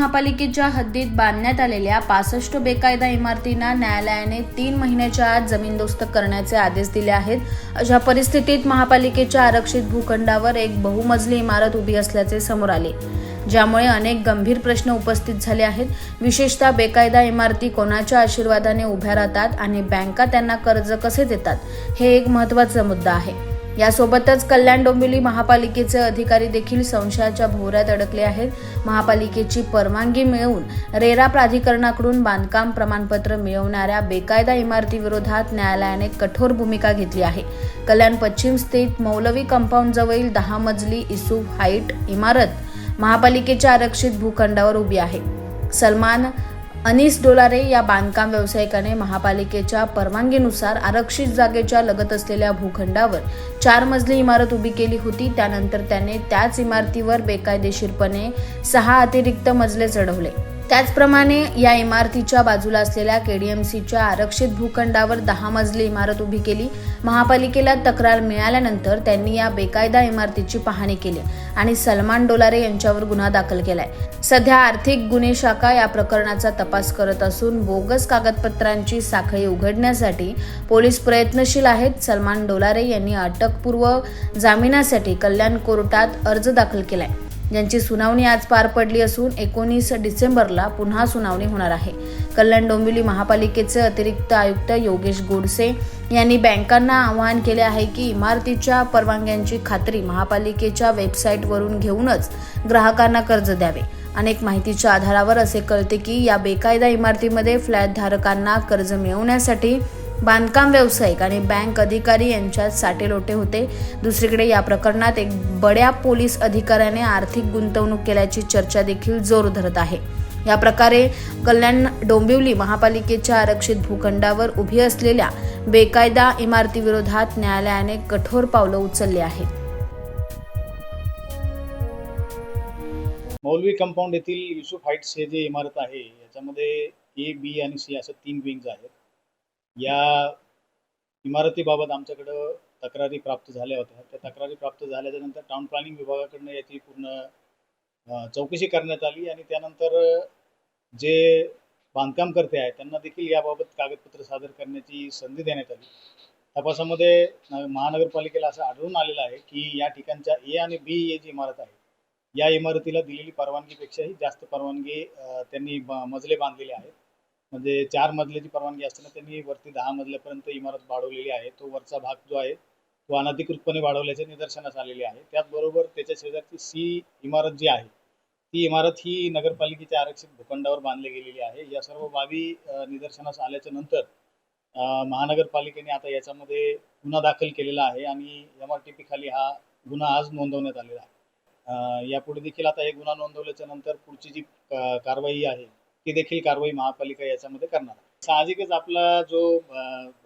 महापालिकेच्या हद्दीत बांधण्यात आलेल्या पासष्ट बेकायदा इमारतींना न्यायालयाने तीन महिन्याच्या आत जमीनदोस्त करण्याचे आदेश दिले आहेत. अशा परिस्थितीत महापालिकेच्या आरक्षित भूखंडावर एक बहुमजली इमारत उभी असल्याचे समोर आले. ज्यामुळे अनेक गंभीर प्रश्न उपस्थित झाले आहेत. विशेषतः बेकायदा इमारती कोणाच्या आशीर्वादाने उभ्या राहतात आणि बँका त्यांना कर्ज कसे देतात हे एक महत्त्वाचा मुद्दा आहे. यासोबतच कल्याण डोंबिवली महापालिकेचे अधिकारी देखील संशयाच्या भोवऱ्यात अडकले आहेत. महापालिकेची परवानगी मिळवून रेरा प्राधिकरणाकडून बांधकाम प्रमाणपत्र मिळवणाऱ्या बेकायदा इमारतीविरोधात न्यायालयाने कठोर भूमिका घेतली आहे. कल्याण पश्चिम स्थित मौलवी कंपाऊंड जवळील दहा मजली इसूफ हाईट इमारत महापालिकेच्या आरक्षित भूखंडावर उभी आहे. सलमान अनिस डोलारे या बांधकाम व्यावसायिकाने महापालिकेच्या परवानगीनुसार आरक्षित जागेच्या लगत असलेल्या भूखंडावर चार मजली इमारत उभी केली होती. त्यानंतर त्याने त्याच इमारतीवर बेकायदेशीरपणे सहा अतिरिक्त मजले चढवले. त्याचप्रमाणे या इमारतीच्या बाजूला असलेल्या केडीएमसीच्या आरक्षित भूखंडावर दहा मजली इमारत उभी केली. महापालिकेला तक्रार मिळाल्यानंतर त्यांनी या बेकायदा इमारतीची पाहणी केली आणि सलमान डोलारे यांच्यावर गुन्हा दाखल केलाय. सध्या आर्थिक गुन्हे शाखा या प्रकरणाचा तपास करत असून बोगस कागदपत्रांची साखळी उघडण्यासाठी पोलीस प्रयत्नशील आहेत. सलमान डोलारे यांनी अटकपूर्व जामिनासाठी कल्याण कोर्टात अर्ज दाखल केलाय. ज्यांची सुनावणी आज पार पडली असून एकोणीस डिसेंबरला पुन्हा सुनावणी होणार आहे. कल्याण डोंबिवली महापालिकेचे अतिरिक्त आयुक्त योगेश गोडसे यांनी बँकांना आवाहन केले आहे की इमारतीच्या परवानग्यांची खात्री महापालिकेच्या वेबसाईटवरून घेऊनच ग्राहकांना कर्ज द्यावे. अनेक माहितीच्या आधारावर असे कळते की या बेकायदा इमारतीमध्ये फ्लॅट धारकांना कर्ज मिळवण्यासाठी बांधकाम व्यावसायिक आणि बँक अधिकारी यांच्यात साटेलोटे होते. दुसरीकडे या प्रकरणात एक बड्या पोलीस अधिकाऱ्याने आर्थिक गुंतवणूक केल्याची चर्चा देखील जोर धरत आहे. या प्रकारे कल्याण डोंबिवली महापालिकेच्या आरक्षित भूखंडावर उभी असलेल्या बेकायदा इमारतीविरोधात न्यायालयाने कठोर पावलं उचलली आहेत. मौलवी कंपाऊंड येथील युसुफ हाईट्स हे जे इमारत आहे याच्यामध्ये ए बी आणि सी अशा तीन विंग्ज आहेत. या इमारतीबाबत आमच्याकडं तक्रारी प्राप्त झाल्या होत्या. त्या तक्रारी प्राप्त झाल्याच्यानंतर टाउन प्लॅनिंग विभागाकडनं याची पूर्ण चौकशी करण्यात आली आणि त्यानंतर जे बांधकाम करते आहेत त्यांना देखील याबाबत कागदपत्र सादर करण्याची संधी देण्यात आली. तपासामध्ये महानगरपालिकेला असं आढळून आलेलं आहे की या ठिकाणच्या ए आणि बी ए जी इमारत आहे या इमारतीला दिलेली परवानगीपेक्षाही जास्त परवानगी त्यांनी मजले बांधलेले आहेत. म्हणजे चार मजल्याची परवानगी असताना त्यांनी वरती दहा मजल्यापर्यंत इमारत वाढवलेली आहे. तो वरचा भाग जो आहे तो अनधिकृतपणे वाढवल्याचे निदर्शनास आलेले आहे. त्याचबरोबर त्याच्या शेजारची सी इमारत जी आहे ती इमारत ही नगरपालिकेच्या आरक्षित भूखंडावर बांधली गेलेली आहे. या सर्व बाबी निदर्शनास आल्याच्यानंतर महानगरपालिकेने आता याच्यामध्ये गुन्हा दाखल केलेला आहे आणि एम आर टी पी खाली हा गुन्हा आज नोंदवण्यात आलेला आहे. यापुढे देखील आता हे गुन्हा नोंदवल्याच्या नंतर पुढची जी कारवाई आहे ती देखील कारवाई महापालिका याच्यामध्ये करणार साहजिकच आपला जो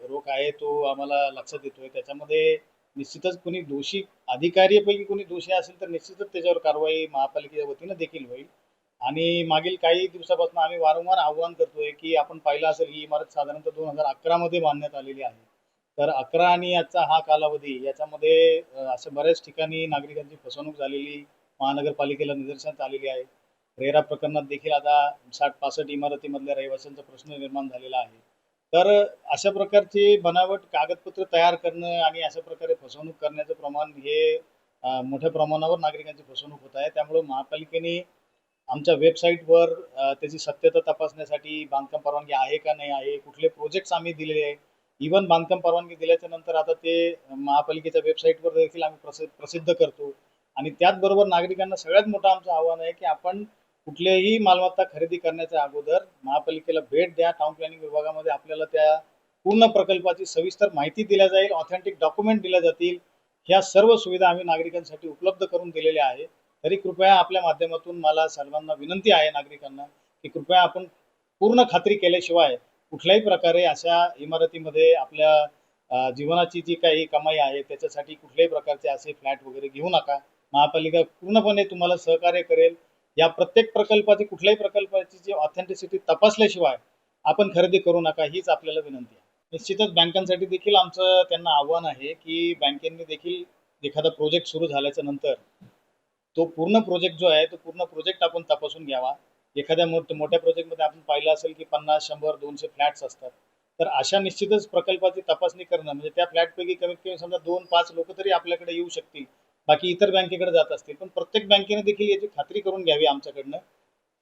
रोख आहे तो आम्हाला लक्षात येतोय. त्याच्यामध्ये निश्चितच कोणी दोषी अधिकारीपैकी कोणी दोषी असेल तर निश्चितच त्याच्यावर कारवाई महापालिकेच्या वतीनं देखील होईल. आणि मागील काही दिवसापासून आम्ही वारंवार आव्हान करतोय की आपण पाहिलं असेल ही इमारत साधारणतः दोन हजार अकरामध्ये बांधण्यात आलेली आहे. तर अकरा आणि याचा हा कालावधी याच्यामध्ये अशा बऱ्याच ठिकाणी नागरिकांची फसवणूक झालेली महानगरपालिकेला निदर्शनात आलेली आहे. रेरा प्रकरणात देखील आता साठ पासष्ट इमारतीमधल्या रहिवाशांचा प्रश्न निर्माण झालेला आहे. तर अशा प्रकारचे बनावट कागदपत्र तयार करणं आणि अशा प्रकारे फसवणूक करण्याचं प्रमाण हे मोठ्या प्रमाणावर नागरिकांची फसवणूक होत आहे. त्यामुळे महापालिकेने आमच्या वेबसाईटवर त्याची सत्यता तपासण्यासाठी बांधकाम परवानगी आहे का नाही आहे कुठले प्रोजेक्ट्स आम्ही दिलेले आहे इवन बांधकाम परवानगी दिल्याच्या नंतर आता ते महापालिकेच्या वेबसाईटवर देखील आम्ही प्रसिद्ध प्रसिद्ध करतो. आणि त्याचबरोबर नागरिकांना सगळ्यात मोठं आमचं आव्हान आहे की आपण कुठल्याही मालमत्ता खरेदी करण्याच्या अगोदर महापालिकेला भेट द्या. टाउन प्लॅनिंग विभागामध्ये आपल्याला त्या पूर्ण प्रकल्पाची सविस्तर माहिती दिल्या जाईल. ऑथेंटिक डॉक्युमेंट दिल्या जातील. ह्या सर्व सुविधा आम्ही नागरिकांसाठी उपलब्ध करून दिलेल्या आहे तरी कृपया आपल्या माध्यमातून मला सर्वांना विनंती आहे नागरिकांना की कृपया आपण पूर्ण खात्री केल्याशिवाय कुठल्याही प्रकारे अशा इमारतीमध्ये आपल्या जीवनाची जी काही कमाई आहे त्याच्यासाठी कुठल्याही प्रकारचे असे फ्लॅट वगैरे घेऊ नका. महापालिका पूर्णपणे तुम्हाला सहकार्य करेल. या प्रत्येक प्रकल्पाची कुठल्याही प्रकल्पाची जी ऑथेंटिसिटी तपासल्याशिवाय आपण खरेदी करू नका हीच आपल्याला विनंती आहे. निश्चितच बँकांसाठी देखील आमचं त्यांना आव्हान आहे की बँकेंनी देखील एखादा प्रोजेक्ट सुरू झाल्याच्यानंतर तो पूर्ण प्रोजेक्ट जो आहे तो पूर्ण प्रोजेक्ट आपण तपासून घ्यावा. एखाद्या मोठ मोठ्या प्रोजेक्टमध्ये आपण पाहिलं असेल की पन्नास शंभर दोनशे फ्लॅट्स असतात. तर अशा निश्चितच प्रकल्पाची तपासणी करणं म्हणजे त्या फ्लॅटपैकी कमीत कमी समजा दोन पाच लोक तरी आपल्याकडे येऊ शकतील. बाकी इतर बँकेकडे जात असतील पण प्रत्येक बँकेने देखील याची खात्री करून घ्यावी आमच्याकडनं.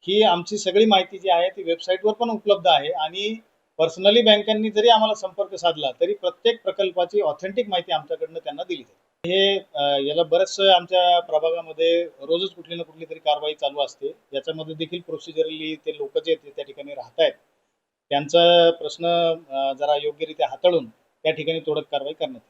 ही आमची सगळी माहिती जी आहे ती वेबसाईटवर पण उपलब्ध आहे आणि पर्सनली बँकांनी जरी आम्हाला संपर्क साधला तरी प्रत्येक प्रकल्पाची ऑथेंटिक माहिती आमच्याकडनं त्यांना दिली जाते. हे याला बरंच आमच्या प्रभागामध्ये रोजच कुठली ना कुठली तरी कारवाई चालू असते. याच्यामध्ये देखील प्रोसिजरली ते लोक जे त्या ठिकाणी राहत आहेत त्यांचा प्रश्न जरा योग्यरित्या हाताळून त्या ठिकाणी तोडक कारवाई करण्यात